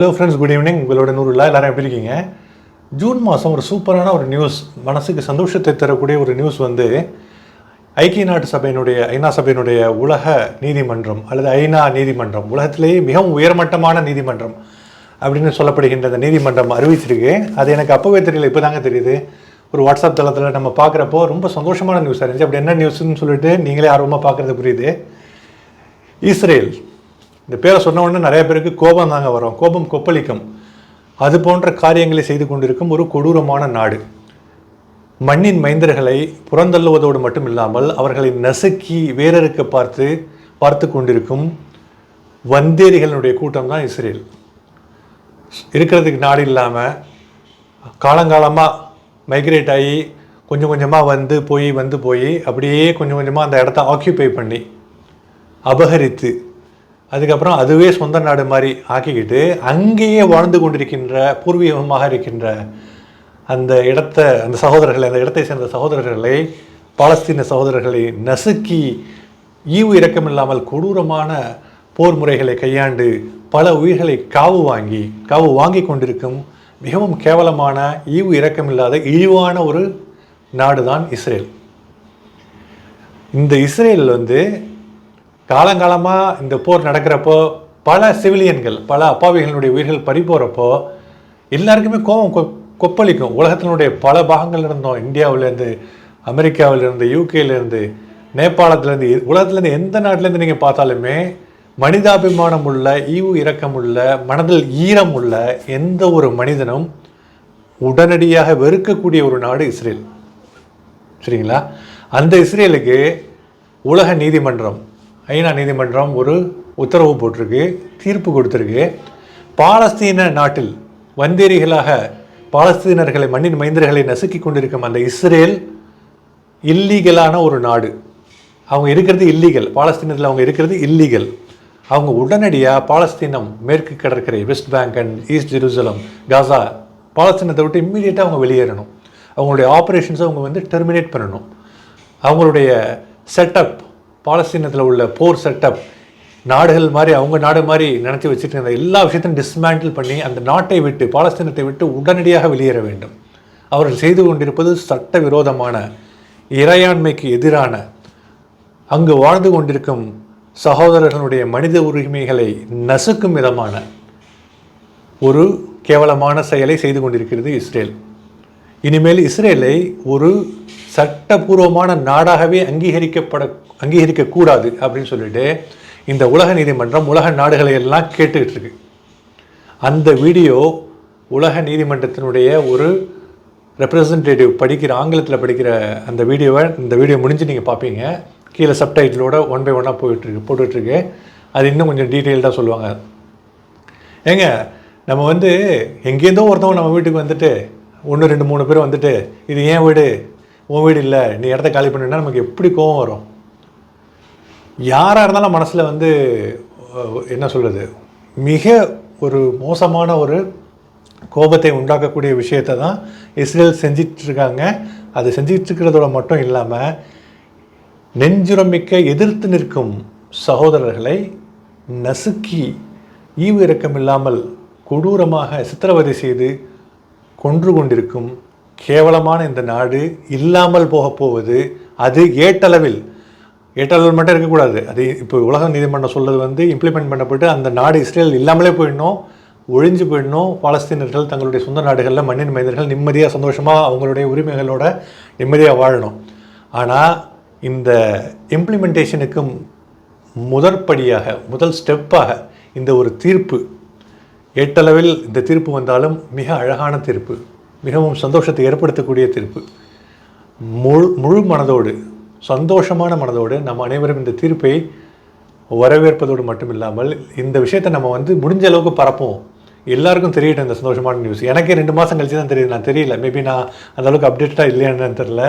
Hello friends good evening உங்களோட நூறுல எல்லாரும் எப்படி இருக்கீங்க? ஜூன் மாதம் ஒரு சூப்பரான ஒரு நியூஸ் மனசுக்கு சந்தோஷத்தை தரக்கூடிய ஒரு நியூஸ் வந்து ஐக்கிய நாட்டு சபையினுடைய ஐநா சபையினுடைய உலக நீதிமன்றம் அல்லது ஐநா நீதிமன்றம். உலகத்திலேயே மிகவும் உயர்மட்டமான நீதிமன்றம் அப்படின்னு சொல்லப்படுகின்ற அந்த நீதிமன்றம் அறிவிச்சிருக்கு. அது எனக்கு அப்போவே தெரியல இப்போ தாங்க தெரியுது. ஒரு வாட்ஸ்அப் தளத்தில் நம்ம பார்க்குறப்போ ரொம்ப சந்தோஷமான நியூஸாக இருந்துச்சு. அப்படி என்ன நியூஸ்னு சொல்லிட்டு நீங்களே ஆர்வமாக பார்க்குறது புரியுது. இஸ்ரேல் இந்த பேரை சொன்ன உடனே நிறைய பேருக்கு கோபம் தாங்க வரும். கோபம் கொப்பளிக்கும். அது போன்ற காரியங்களை செய்து கொண்டிருக்கும் ஒரு கொடூரமான நாடு. மண்ணின் மைந்தர்களை புறந்தள்ளுவதோடு மட்டும் இல்லாமல் அவர்களை நசுக்கி வேறறுக்க பார்த்து பார்த்து கொண்டிருக்கும் வந்தேரிகளினுடைய கூட்டம் தான் இஸ்ரேல். இருக்கிறதுக்கு நாடு இல்லாமல் காலங்காலமாக மைக்ரேட் ஆகி கொஞ்சம் கொஞ்சமாக வந்து போய் வந்து போய் அப்படியே கொஞ்சம் கொஞ்சமாக அந்த இடத்த ஆக்கியூபை பண்ணி அபகரித்து அதுக்கப்புறம் அதுவே சொந்த நாடு மாதிரி ஆக்கிக்கிட்டு அங்கேயே வாழ்ந்து கொண்டிருக்கின்ற பூர்வீகமாக இருக்கின்ற அந்த இடத்த அந்த சகோதரர்களை அந்த இடத்தை சேர்ந்த சகோதரர்களை பாலஸ்தீன சகோதரர்களை நசுக்கி ஈவு இரக்கமில்லாமல் கொடூரமான போர் முறைகளை கையாண்டு பல உயிர்களை காவு வாங்கி காவு வாங்கி கொண்டிருக்கும் மிகவும் கேவலமான ஈவு இரக்கமில்லாத இழிவான ஒரு நாடு தான் இஸ்ரேல். இந்த இஸ்ரேல் வந்து காலங்காலமாக இந்த போர் நடக்கிறப்போ பல சிவிலியன்கள் பல அப்பாவிகளுடைய உயிர்கள் பறி போகிறப்போ எல்லாருக்குமே கோபம் கொ கொப்பளிக்கும். உலகத்தினுடைய பல பாகங்கள் இருந்தோம் இந்தியாவிலேருந்து அமெரிக்காவிலேருந்து யூகேலேருந்து நேபாளத்துலேருந்து உலகத்துலேருந்து எந்த நாட்டிலேருந்து நீங்கள் பார்த்தாலுமே மனிதாபிமானம் உள்ள ஈவு இரக்கம் உள்ள மனதில் ஈரம் உள்ள எந்த ஒரு மனிதனும் உடனடியாக வெறுக்கக்கூடிய ஒரு நாடு இஸ்ரேல். சரிங்களா? அந்த இஸ்ரேலுக்கு உலக நீதிமன்றம் ஐநா நீதிமன்றம் ஒரு உத்தரவு போட்டிருக்கு தீர்ப்பு கொடுத்துருக்கு. பாலஸ்தீன நாட்டில் வந்தேரிகளாக பாலஸ்தீனர்களை மண்ணின் மைந்தர்களை நசுக்கி கொண்டிருக்கும் அந்த இஸ்ரேல் இல்லீகலான ஒரு நாடு. அவங்க இருக்கிறது இல்லீகல். பாலஸ்தீனத்தில் அவங்க இருக்கிறது இல்லீகல். அவங்க உடனடியாக பாலஸ்தீனம் மேற்கு கடற்கரை West Bank and East Jerusalem Gaza பாலஸ்தீனத்தை விட்டு இம்மிடியேட்டாக அவங்க வெளியேறணும். அவங்களுடைய ஆப்ரேஷன்ஸை அவங்க வந்து டெர்மினேட் பண்ணணும். அவங்களுடைய செட்டப் பாலஸ்தீனத்தில் உள்ள போர் செட்டப் நாடுகள் மாதிரி அவங்க நாடு மாதிரி நினச்சி வச்சுட்டு இருந்த எல்லா விஷயத்தையும் டிஸ்மேண்டில் பண்ணி அந்த நாட்டை விட்டு பாலஸ்தீனத்தை விட்டு உடனடியாக வெளியேற வேண்டும். அவர்கள் செய்து கொண்டிருப்பது சட்ட விரோதமான இறையாண்மைக்கு எதிரான அங்கு வாழ்ந்து கொண்டிருக்கும் சகோதரர்களுடைய மனித உரிமைகளை நசுக்கும் விதமான ஒரு கேவலமான செயலை செய்து கொண்டிருக்கிறது இஸ்ரேல். இனிமேல் இஸ்ரேலை ஒரு சட்டபூர்வமான நாடாகவே அங்கீகரிக்கப்பட அங்கீகரிக்கக்கூடாது அப்படின்னு சொல்லிட்டு இந்த உலக நீதிமன்றம் உலக நாடுகளை எல்லாம் கேட்டுக்கிட்டு இருக்கு. அந்த வீடியோ உலக நீதிமன்றத்தினுடைய ஒரு ரெப்ரசன்டேட்டிவ் படிக்கிற ஆங்கிலத்தில் படிக்கிற அந்த வீடியோவை இந்த வீடியோ முடிஞ்சு நீங்கள் பார்ப்பீங்க கீழே சப்டைட்டிலோட ஒன் பை ஒன்னாக போயிட்டுருக்கு போட்டுட்ருக்கு அது இன்னும் கொஞ்சம் டீட்டெயில்டாக சொல்லுவாங்க. ஏங்க நம்ம வந்து எங்கேருந்தோ ஒருத்தவங்க நம்ம வீட்டுக்கு வந்துட்டு ஒன்று ரெண்டு மூணு பேர் வந்துட்டு இது ஏன் வீடு? உன் வீடு இல்லை. நீ இடத்த காலி பண்ணுன்னா நமக்கு எப்படி கோவம் வரும்? யாராக இருந்தாலும் மனசில் வந்து என்ன சொல்கிறது மிக ஒரு மோசமான ஒரு கோபத்தை உண்டாக்கக்கூடிய விஷயத்தை தான் இஸ்ரேல் செஞ்சிட்ருக்காங்க. அது செஞ்சிட்ருக்கிறதோட மட்டும் இல்லாமல் நெஞ்சுரமிக்க எதிர்த்து நிற்கும் சகோதரர்களை நசுக்கி ஈவு இரக்கமில்லாமல் கொடூரமாக சித்திரவதை செய்து கொன்று கொண்டிருக்கும் கேவலமான இந்த நாடு இல்லாமல் போகப் போவது அது ஏட்டளவில் ஏட்டளவில் மட்டும் இருக்கக்கூடாது. அது இப்போ உலக நீதிமன்றம் சொல்றது வந்து இம்ப்ளிமெண்ட் பண்ணப்பட்டு அந்த நாடு இஸ்ரேல் இல்லாமலே போயிடணும் ஒழிஞ்சு போயிடணும். பாலஸ்தீனர்கள் தங்களுடைய சொந்த நாடுகளில் மண்ணின் மனிதர்கள் நிம்மதியாக சந்தோஷமாக அவங்களுடைய உரிமைகளோட நிம்மதியாக வாழணும். ஆனால் இந்த இம்ப்ளிமெண்டேஷனுக்கும் முதற்படியாக முதல் ஸ்டெப்பாக இந்த ஒரு தீர்ப்பு ஏட்டளவில் இந்த தீர்ப்பு வந்தாலும் மிக அழகான தீர்ப்பு மிகவும் சந்தோஷத்தை ஏற்படுத்தக்கூடிய தீர்ப்பு முழு முழு மனதோடு சந்தோஷமான மனதோடு நம்ம அனைவரும் இந்த தீர்ப்பை வரவேற்பதோடு மட்டும் இல்லாமல் இந்த விஷயத்தை நம்ம வந்து முடிஞ்ச அளவுக்கு பரப்போம் எல்லாருக்கும் தெரியட்டும் இந்த சந்தோஷமான நியூஸ் எனக்கே ரெண்டு மாதம் கழிச்சு தான் தெரியுது. நான் தெரியல. மேபி நான் அந்த அளவுக்கு அப்டேட்டடாக இல்லையான்னு தெரில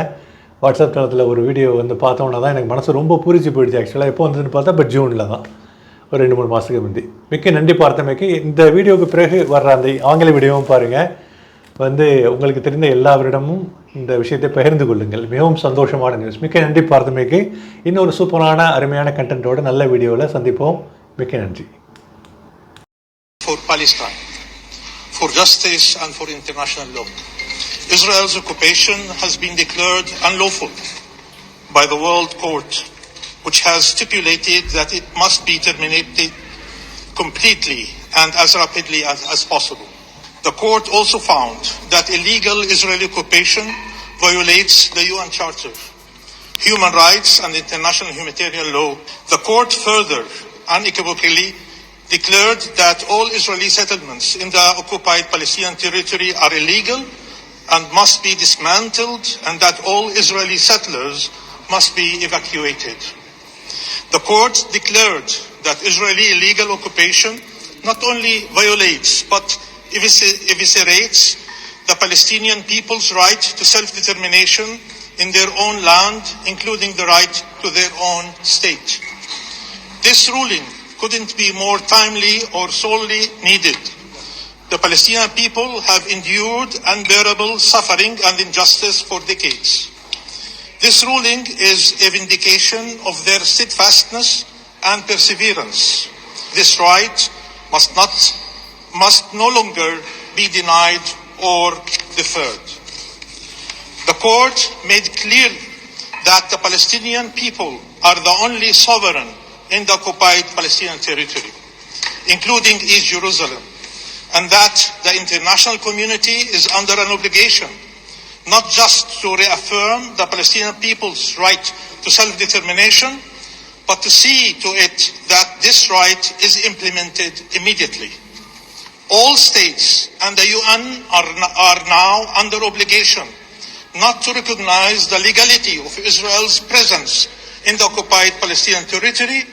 வாட்ஸ்அப் தளத்தில் ஒரு வீடியோ வந்து பார்த்தோன்னா தான் எனக்கு மனசு ரொம்ப பூரிச்சு போயிடுச்சு. ஆக்சுவலாக எப்போ வந்ததுன்னு பார்த்தா இப்போ ஜூனில் தான். ஒரு ரெண்டு மூணு மாதத்துக்கு முந்தி. மிக்க நன்றி பார்த்தமைக்கு. இந்த வீடியோவுக்கு பிறகு வர்ற அந்த ஆங்கில வீடியோவும் பாருங்கள் வந்து உங்களுக்கு தெரிந்த எல்லாவரிடமும் இந்த விஷயத்தை பகிர்ந்து கொள்ளுங்கள் மிகவும் சந்தோஷமான நியூஸ் மிக்க நன்றி பார்த்தமைக்கு இன்னொரு சூப்பரான அருமையான கண்டென்ட்டோட நல்ல வீடியோவில் சந்திப்போம் மிக்க நன்றி for Palestine. for justice and for international law. Israel's occupation has been declared unlawful by the World Court, which has stipulated that it must be terminated completely and as rapidly as, as possible. The court also found that illegal Israeli occupation violates the UN Charter, human rights, and international humanitarian law. The court further unequivocally declared that all Israeli settlements in the occupied Palestinian territory are illegal and must be dismantled, and that all Israeli settlers must be evacuated. The court declared that Israeli illegal occupation not only violates but eviscerates the Palestinian people's right to self determination in their own land, including the right to their own state. This ruling couldn't be more timely or solely needed. The Palestinian people have endured unbearable suffering and injustice for decades. This ruling is a vindication of their steadfastness and perseverance. This right must not must no longer be denied or deferred. The court made clear that the Palestinian people are the only sovereign in the occupied Palestinian territory, including East Jerusalem, and that the international community is under an obligation not just to reaffirm the Palestinian people's right to self-determination, but to see to it that this right is implemented immediately. All states and the UN are, are now under obligation not to recognize the legality of Israel's presence in the occupied Palestinian territory